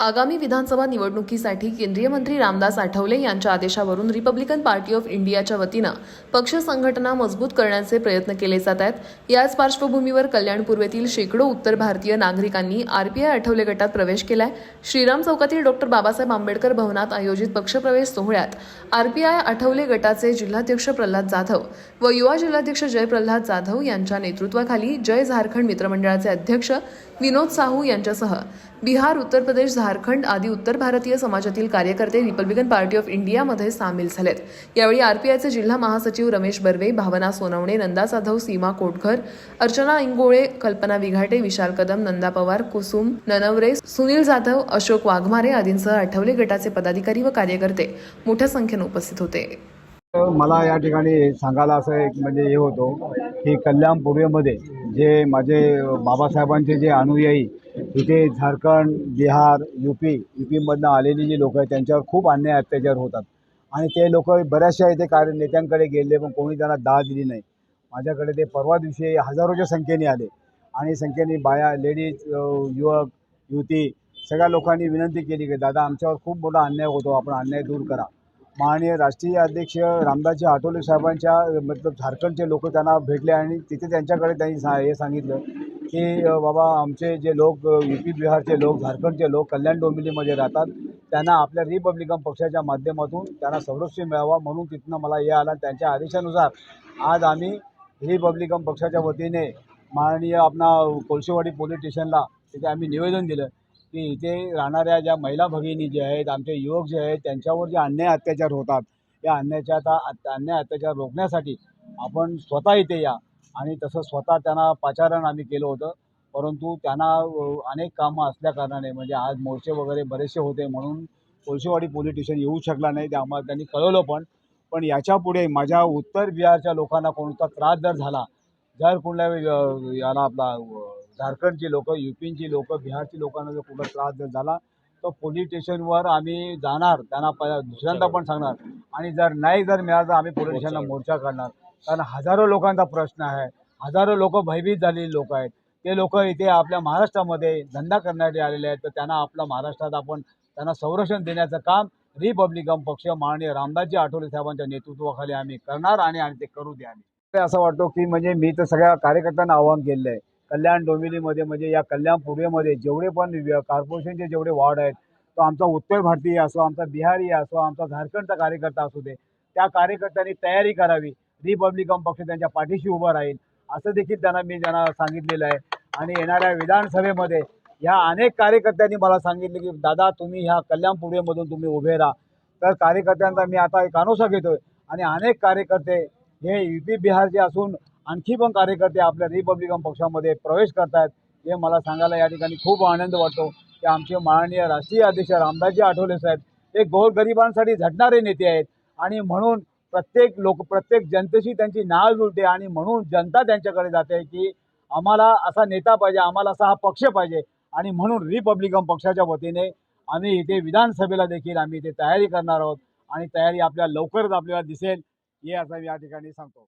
आगामी विधानसभा निवडणुकीसाठी केंद्रीय मंत्री रामदास आठवले यांच्या आदेशावरून रिपब्लिकन पार्टी ऑफ इंडियाच्या वतीनं पक्ष संघटना मजबूत करण्याचे प्रयत्न केले जात आहेत. याच पार्श्वभूमीवर कल्याण पूर्वेतील शेकडो उत्तर भारतीय नागरिकांनी आरपीआय आठवले गटात प्रवेश केलाय. श्रीराम चौकातील डॉक्टर बाबासाहेब आंबेडकर भवनात आयोजित पक्षप्रवेश सोहळ्यात आरपीआय आठवले गटाचे जिल्हाध्यक्ष प्रल्हाद जाधव व युवा जिल्हाध्यक्ष जय प्रल्हाद जाधव यांच्या नेतृत्वाखाली जय झारखंड मित्रमंडळाचे अध्यक्ष विनोद साहू यांच्यासह बिहार उत्तर प्रदेश झारखंड आदी उत्तर भारतीय समाजातील कार्यकर्ते रिपब्लिकन पार्टी ऑफ इंडियामध्ये सामील झालेत. यावेळी आरपीआयचे जिल्हा महासचिव रमेश बर्वे भावना सोनवणे नंदा जाधव सीमा कोटघर अर्चना इंगोळे कल्पना विघाटे विशाल कदम नंदा पवार कुसुम ननवरे सुनील जाधव अशोक वाघमारे आदींसह आठवले गटाचे पदाधिकारी व कार्यकर्ते मोठ्या संख्येने उपस्थित होते. मला या ठिकाणी सांगायला असं एक म्हणजे हे होतो की कल्याण पूर्वेमध्ये जे माझे बाबासाहेबांचे जे अनुयायी इथे Jharkhand Bihar U P U पीमधनं आलेली जी लोकं आहेत त्यांच्यावर खूप अन्याय अत्याचार होतात. आणि ते लोक बऱ्याचशा इथे कार्य नेत्यांकडे गेले पण कोणी त्यांना दाद दिली नाही. माझ्याकडे ते परवा दिवशी हजारोच्या संख्येने आले. आणि संख्येने बाया लेडीज युवक युवती सगळ्या लोकांनी विनंती केली की दादा आमच्यावर खूप मोठा अन्याय होतो आपण अन्याय दूर करा. माननीय राष्ट्रीय अध्यक्ष रामदासजी आठवले साहेबांच्या मतलब झारखंडचे लोक त्यांना भेटले आणि तिथे त्यांच्याकडे त्यांनी सा हे सांगितलं की बाबा आमचे जे लोक यू पी बिहारचे लोक झारखंडचे लोक कल्याण डोंबिवलीमध्ये राहतात त्यांना आपल्या रिपब्लिकन पक्षाच्या माध्यमातून त्यांना संरक्षण मिळावा म्हणून तिथनं मला हे आला. त्यांच्या आदेशानुसार आज आम्ही रिपब्लिकन पक्षाच्या वतीने माननीय आपणा कोळशेवाडी पोलीस स्टेशनला तिथे आम्ही निवेदन दिलं की इथे राहणाऱ्या ज्या महिला भगिनी जे आहेत आमचे युवक जे आहेत त्यांच्यावर जे अन्याय अत्याचार होतात या अन्यायाच्या आता अन्याय अत्याचार रोखण्यासाठी आपण स्वतः इथे या. आणि तसं स्वतः त्यांना पाचारण आम्ही केलं होतं. परंतु त्यांना अनेक कामं असल्या कारणाने म्हणजे आज मोर्चे वगैरे बरेचसे होते म्हणून कोळशेवाडी पोलीस स्टेशन येऊ शकला नाही. ते आम्हाला त्यांनी कळवलं पण पण याच्यापुढे माझ्या उत्तर बिहारच्या लोकांना कोणता त्रास जर झाला जर कुठल्या याला आपला झारखंडची लोकं यू पीची लोकं बिहारची लोकांना जर कुठला त्रास जर झाला तर पोलीस स्टेशनवर आम्ही जाणार. त्यांना प दुसऱ्यांदा पण सांगणार. आणि जर नाही जर मिळालं तर आम्ही पोलीस स्टेशनला मोर्चा काढणार. कारण हजारो लोकांचा प्रश्न आहे. हजारो लोक भयभीत झालेली लोक आहेत. ते लोक इथे आपल्या महाराष्ट्रामध्ये धंदा करण्यासाठी आलेले आहेत. तर त्यांना आपल्या महाराष्ट्रात आपण त्यांना संरक्षण देण्याचं काम रिपब्लिकन पक्ष माननीय रामदासजी आठवले साहेबांच्या नेतृत्वाखाली आम्ही करणार आणि आणि ते करू द्या आम्ही. असं वाटतो की म्हणजे मी तर सगळ्या कार्यकर्त्यांना आवाहन केलेलं आहे कल्याण डोंबिवलीमध्ये म्हणजे या कल्याण पूर्वेमध्ये जेवढे पण कॉर्पोरेशनचे जेवढे वॉर्ड आहेत तो आमचा उत्तर भारतीय असो आमचा बिहारी असो आमचा झारखंडचा कार्यकर्ता असू दे त्या कार्यकर्त्यांनी तयारी करावी. रिपब्लिकन पक्ष त्यांच्या पाठीशी उभं राहील असं देखील त्यांना मी त्यांना सांगितलेलं आहे. आणि येणाऱ्या विधानसभेमध्ये ह्या अनेक कार्यकर्त्यांनी मला सांगितले की दादा तुम्ही ह्या कल्याणपुरेमधून तुम्ही उभे राहा. तर कार्यकर्त्यांचा मी आता एक अनोसा घेतोय. आणि अनेक कार्यकर्ते हे यू पी बिहारचे असून आणखी पण कार्यकर्ते आपल्या रिपब्लिकन पक्षामध्ये प्रवेश करतायत हे मला सांगायला या ठिकाणी खूप आनंद वाटतो. की आमचे माननीय राष्ट्रीय अध्यक्ष रामदासजी आठवले साहेब हे गोरगरिबांसाठी झटणारे नेते आहेत. आणि म्हणून प्रत्येक लोक प्रत्येक जनतेशी त्यांची नाळ जुळते आणि म्हणून जनता त्यांच्याकडे जाते की आम्हाला असा नेता पाहिजे आम्हाला असा हा पक्ष पाहिजे आणि म्हणून रिपब्लिकन पक्षाच्या वतीने आम्ही इथे विधानसभेला देखील आम्ही इथे तयारी करणार आहोत आणि तयारी आपल्या लवकरच आपल्याला दिसेल हे असं मी या ठिकाणी सांगतो.